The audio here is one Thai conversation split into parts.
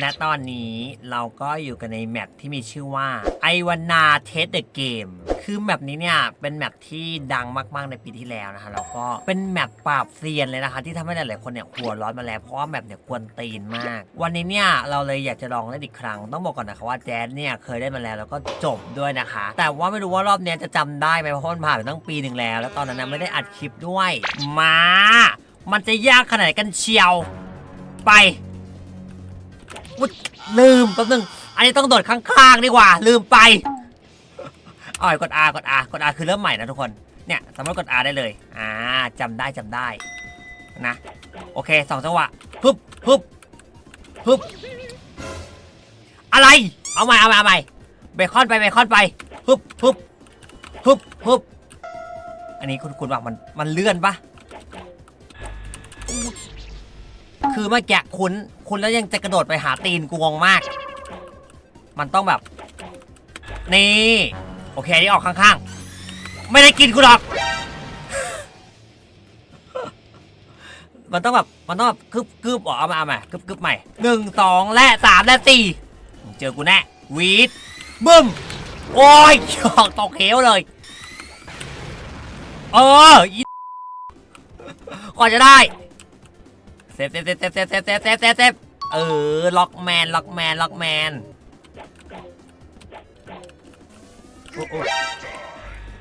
และตอนนี้เราก็อยู่กันในแมปที่มีชื่อว่าไอวานาเทสเดอะเกมคือแมปนี้เนี่ยเป็นแมปที่ดังมากๆในปีที่แล้วนะคะแล้วก็เป็นแมปปราบเซียนเลยนะคะ ที่ทำให้หลายๆคนเนี่ยหัวร้อนมาแล้วเพราะว่าแมปเนี่ยกวนตีนมาก วันนี้เนี่ยเราเลยอยากจะลองเล่นอีกครั้งต้องบอกก่อนนะคะว่าแจ๊ดเนี่ยเคยได้มาแล้วแล้วก็จบด้วยนะคะ แต่ว่าไม่รู้ว่ารอบนี้จะจำได้ไหมเพราะมันผ่านไปตั้งปีหนึ่งแล้ว แล้วตอนนั้นไม่ได้อัดคลิปด้วยมา มันจะยากขนาดกันเชียว ไป อุ๊ยลืมแป๊บนึง อันนี้ต้องโดดข้างๆดีกว่า ลืมไปเอากด R กด R กด R คือเริ่มใหม่นะทุกคน เนี่ยสามารถกด R ได้เลย อ่าจำได้จำได้นะ โอเคสองจังหวะฮึบฮึบฮึบอะไร เอาใหม่เอาใหม่เอาใหม่เบคอนไปเบคอนไปฮึบฮึบฮึบฮึบอันนี้คุณคุณว่ามันมันเลื่อนปะ คือเมื่อกี้คุณคุณแล้วยังจะกระโดดไปหาตีนกูงงมาก มันต้องแบบ นี่ โอเคอันนี่ออกข้างๆ ไม่ได้กินกูหรอก มันต้องแบบ มันต้องแบบกึบกึบออกเอามาเอามากึบกึบใหม่หนึ่งสองและสามและสี่เจอกูแน่วีดบึ้ม โอ้ยออกตกเหวเลย เออก่อนจะได้ เซฟเซฟเซฟเซฟเซฟเซฟเซฟเซฟเซฟเซฟเออล็อกแมนล็อกแมนล็อกแมนโอ้โห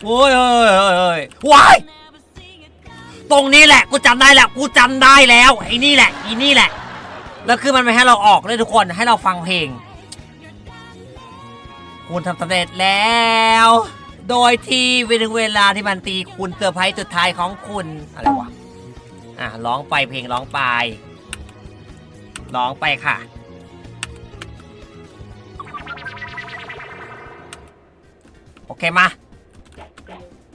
โอ้ยเอ้ยเอ้ยเอ้ยว้ายตรงนี้แหละกูจำได้แล้วกูจำได้แล้วไอ้นี่แหละอีนี่แหละ แล้วคือมันไม่ให้เราออกเลยทุกคนให้เราฟังเพลง คุณทำสำเร็จแล้ว โดยที่เวลาเวลาที่มันตีคุณเซอร์ไพรส์สุดท้ายของคุณอะไรวะ อะร้องไปเพลงร้องไปร้องไปค่ะ โอเคมา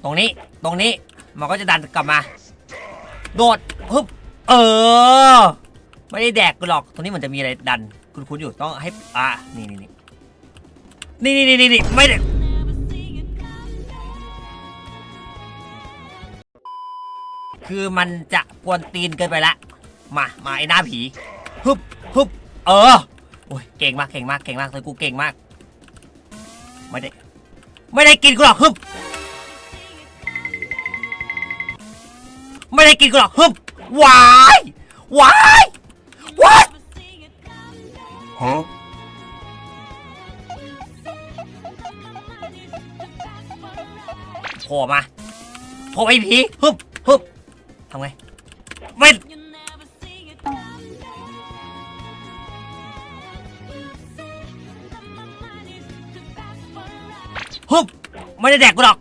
ตรงนี้ตรงนี้มันก็จะดันกลับมา โดดฮึบเออ ไม่ได้แดกกูหรอก ตรงนี้มันจะมีอะไรดัน คุณคุณอยู่ต้องให้อะนี่นี่นี่นี่นี่นี่นี่ไม่ได้ คือมันจะกวนตีนเกินไปละ มา มาไอ้หน้าผีฮึบฮึบเออโอ้ยเก่งมากเก่งมากเก่งมากเลยกูเก่งมาก ไม่ได้ ไม่ได้กินกูหรอกฮึบไม่ได้กินกูหรอกฮึบวายวายวาย Huh? โผล่มาโผล่ไอ้ผีฮึบฮึบ ทำไงไม่ฮึบไม่ได้แดกกูหรอก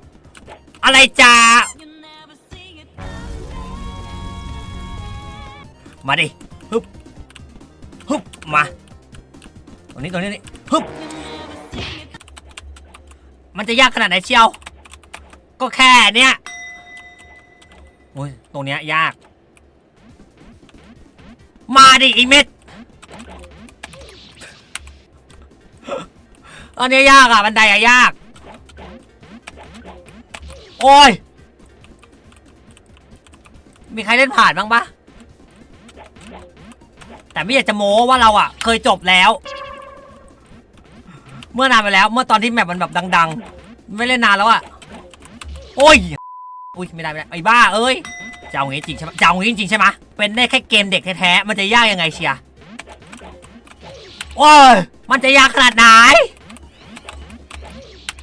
อะไรจ้ามาดิฮึบฮึบมาตรงนี้ตรงนี้นี่ฮึบมันจะยากขนาดไหนเชียว ก็แค่เนี้ย อ้ยตรงเนี้ยยาก มาดิไอเม็ดอันเนี้ยยากอะบันไดอะยาก โอ้ย มีใครเล่นผ่านบ้างปะแต่ไม่อยากจะโม้ว่าเราอะ เคยจบแล้ว เมื่อนานไปแล้ว เมื่อตอนที่แมปมันแบบดัง ๆ ไม่เล่นนานแล้วอะ โอ้ย อุ้ยไม่ได้ไม่ได้ไอ้บ้าเอ้ยจะเอางี้จริงใช่ไหมจะเอางี้จริงใช่ไหมเป็นได้แค่เกมเด็กแท้ๆมันจะยากยังไงเชียร์โอ้ยมันจะยากขนาดไหน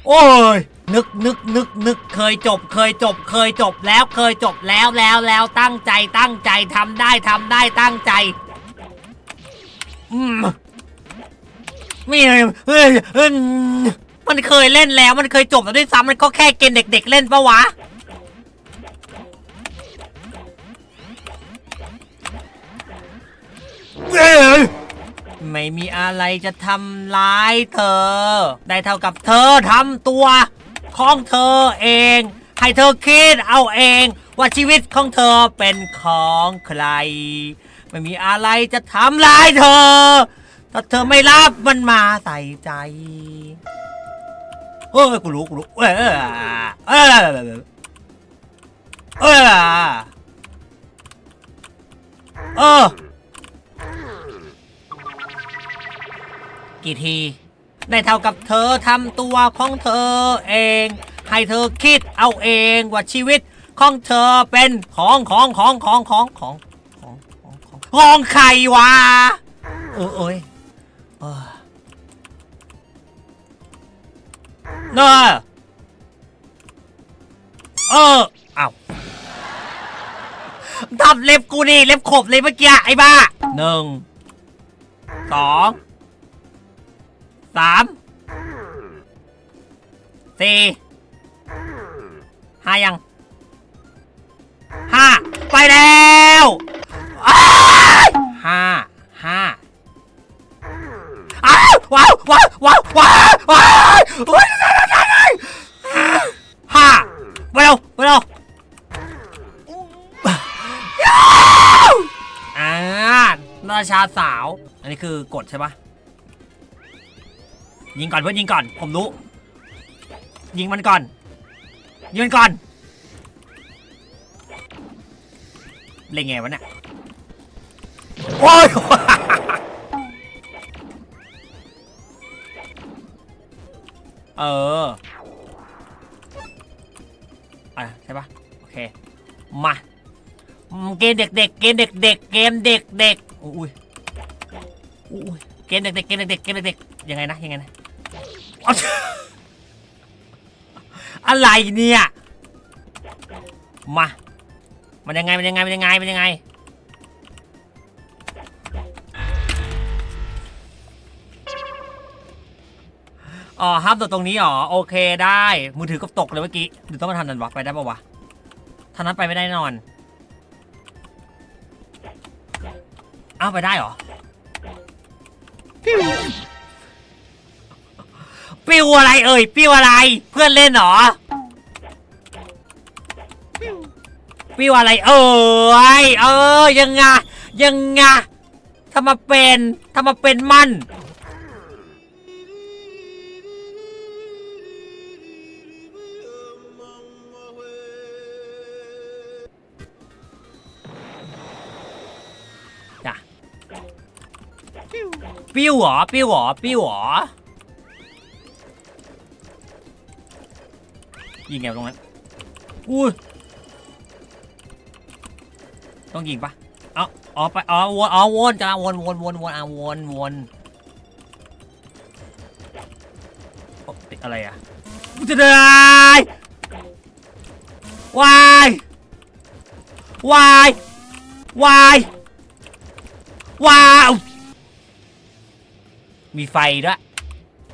โอ้ยนึกนึกนึกนึกเคยจบ เคยจบ เคยจบแล้วเคยจบแล้วแล้วแล้วตั้งใจตั้งใจทำได้ทำได้ตั้งใจ อืมไม่เฮ้ยเฮ้ยเฮ้ยมันเคยเล่นแล้วมันเคยจบแล้วด้วยซ้ำมันก็แค่เกมเด็ก ๆ เล่นปะวะ เอ้ยไม่มีอะไรจะทำร้ายเธอ ได้เท่ากับเธอทำตัวของเธอเอง ให้เธอคิดเอาเอง ว่าชีวิตของเธอเป็นของใคร ไม่มีอะไรจะทำร้ายเธอ ถ้าเธอไม่รับมันมาใส่ใจเฮ้ยกูรู้กูรู้เออเออเออเออ กี่ที ได้เท่ากับเธอทำตัวของเธอเอง ให้เธอคิดเอาเองว่าชีวิตของเธอเป็นของของของของของของของของของของใครวะเออเอ้ยเอเนอเออเอาทับเล็บกูนี่เล็บขบเลยเมื่อกี้ไอ้บ้าหนึ่งสอง สามสี่ห้ายังห้าไปแล้วอ้าห้าห้าอ้าวว้าวว้าวว้าวว้าวว้าวว้าวห้าไปเร็วไปเร็วอ่าราชาสาว อันนี้คือกดใช่ปะ ยิงก่อนเพื่อนยิงก่อน ผมรู้ ยิงมันก่อน ยิงมันก่อนเล่นไงวะเนี่ยโอ้ยเอออะใช่ปะโอเค มาอืมเกมเด็กๆ เกมเด็กๆ เกมเด็กๆ อุ้ยอุ้ยเกมเด็กๆ เกมเด็กๆ เกมเด็กๆ ยังไงนะ ยังไงนะ อะไรเนี่ย มา มันยังไง มันยังไง มันยังไง มันยังไง อ๋อห้ามตกตรงนี้อ๋อ โอเคได้ มือถือก็ตกเลยเมื่อกี้หรือต้องมาทำนันวะ ไปได้ปะวะทานั้นไปไม่ได้แน่นอน อ้าว ไปได้เหรอ ปิ้วอะไรเอ่ยปิ้วอะไร เพื่อนเล่นเหรอปิ้วอะไร เอ่ยเออยังไงยังไงถ้ามาเป็นถ้ามาเป็นมันจ้ะปิ้วเหรอปิ้วเหรอปิ้วเหรอ ยิงไงตรงนั้นอุ้ยต้องยิงปะเอาอ๋อไปอ๋อวนอ๋อวนจ้าวนวนวนวนอะวนวนติดอะไรอะกูจะได้วายวายวายวาวมีไฟด้วย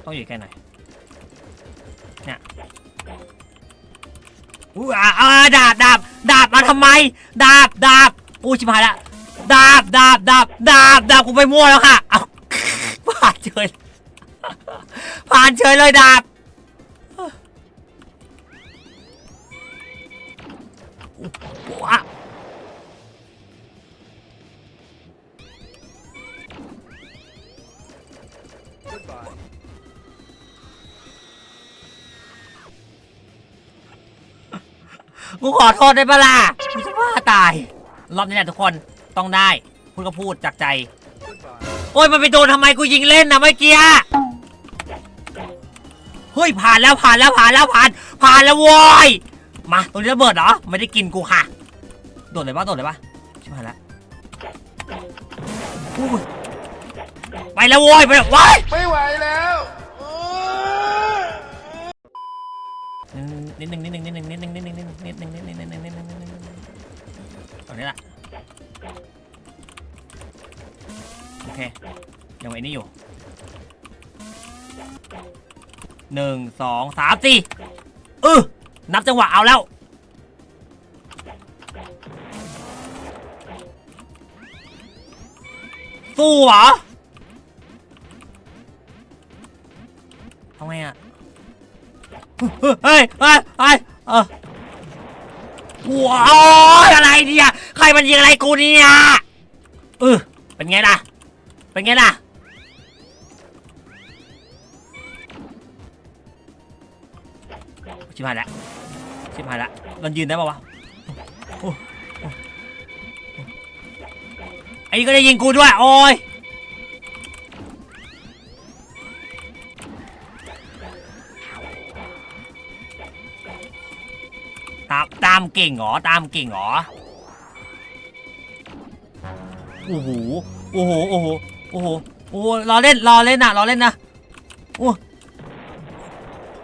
ต้องอยู่ใกล้หน อู้อ่าอ่าดาบดาบดาบมาทำไม ดาบดาบอู้ชิบหายละดาบดาบดาบดาบดาบกูไปมั่วแล้วค่ะเอาผ่านเฉยผ่านเฉยเลยดาบ กูขอโทษได้ปะล่ะกูจะว่าตาย รอบนี้แหละทุกคนต้องได้ พูดก็พูดจากใจ โอ้ยมันไปโดนทำไมกูยิงเล่นนะเมื่อกี้อะเฮ้ยผ่านแล้วผ่านแล้วผ่านแล้วผ่าน ผ่านแล้วโว้ยมาตรงนี้ระเบิดเหรอไม่ได้กินกูค่ะ โดดเลยปะโดดเลยปะชิบหายแล้วอุ้ยไปแล้วโว้ยไปแล้วโว้ยไม่ไหวแล้ว นิดนึงนิดนึงนิดนึงนิดนึงนิดนึงนิดนึงนิดนึงนิดนึงนิดนึงนิดนึงนิดนึงนิดนึงตรงนี้แหละโอเคยังไว้นี่อยู่หนึ่งสองสามสี่เออนับจังหวะเอาแล้วสู้เหรอทำไงอะ เฮ้ยเฮ้ยเฮ้ยเออว้าวอะไรเนี่ยใครมันยิงอะไรกูเนี่ยเออเป็นไงล่ะ เป็นไงล่ะชิบหายแล้วชิบหายแล้วมันยืนได้ปะวะโอ้โอ้ไอ้นี่ก็จะยิงกูด้วย โอ้ยามเก่งเหรอตามเก่งเหรอโอ้โหโอ้โหโอ้โหโอ้โหโอ้โหรอเล่นรอเล่นนะรอเล่นนะโอ้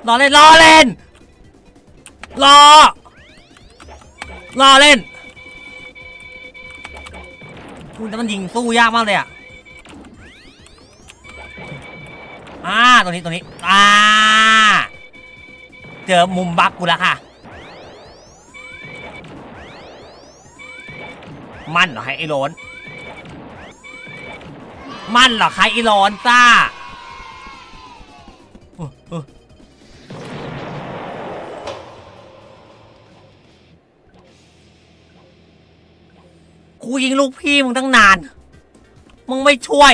รอเล่นรอเล่นรอรอเล่นอุ้ยแต่มันยิงสู้ยากมากเลยอะอ่าตรงนี้ตรงนี้อ่าเจอมุมบักกูแล้วค่ะ มั่นเหรอให้ไอ้โลนมั่นเหรอใครไอ้โลนจ้ากูยิงลูกพี่มึงตั้งนาน มึงไม่ช่วย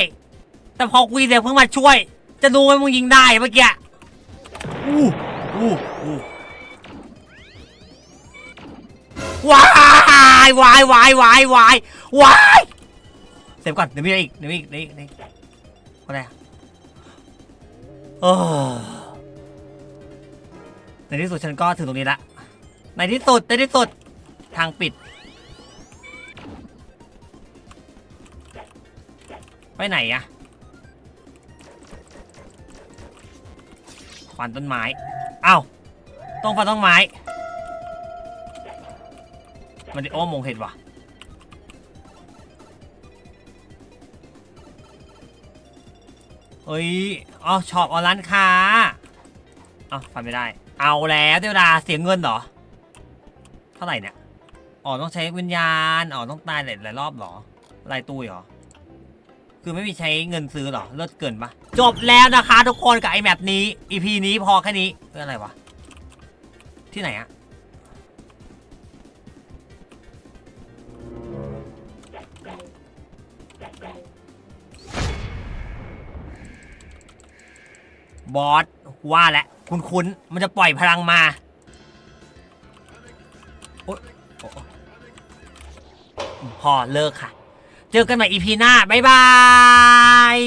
แต่พอกูยิงเสร็จเพิ่งมาช่วย จะดูไหมมึงยิงได้เมื่อกี้อู้อู้อู้ วายวายวายวายวายวายเสร็จก่อนเดี๋ยวมีอะไรอีกเดี๋ยวมีอีกเดี๋ยวมีอีกเดี๋ยวมีอีกอะไรอะโอ้ในที่สุดฉันก็ถึงตรงนี้ละในที่สุดในที่สุดทางปิด ไปไหนอะฟันต้นไม้ เอ้า ต้องฟันต้นไม้ มันจะโอ้มงเห็ดวะเฮ้ยอ๋อช็อปออนร้านค้าอ้าฟันไม่ได้ เอาแล้วเดี๋ยวดาเสียเงินเหรอ เท่าไหร่เนี่ย อ๋อต้องใช้วิญญาณ อ๋อต้องตายหลายรอบเหรอลายตู้เหรอ คือไม่มีใช้เงินซื้อเหรอ เลิศเกินปะจบแล้วนะคะทุกคนกับไอแมปนี้ EP นี้พอแค่นี้เพื่ออะไรวะ ที่ไหนอะ บอสว่าแล้วคุณคุณมันจะปล่อยพลังมาโอ๊ยโอ๊ยพอเลิกค่ะ เจอกันใหม่อีพีหน้า บ๊ายบาย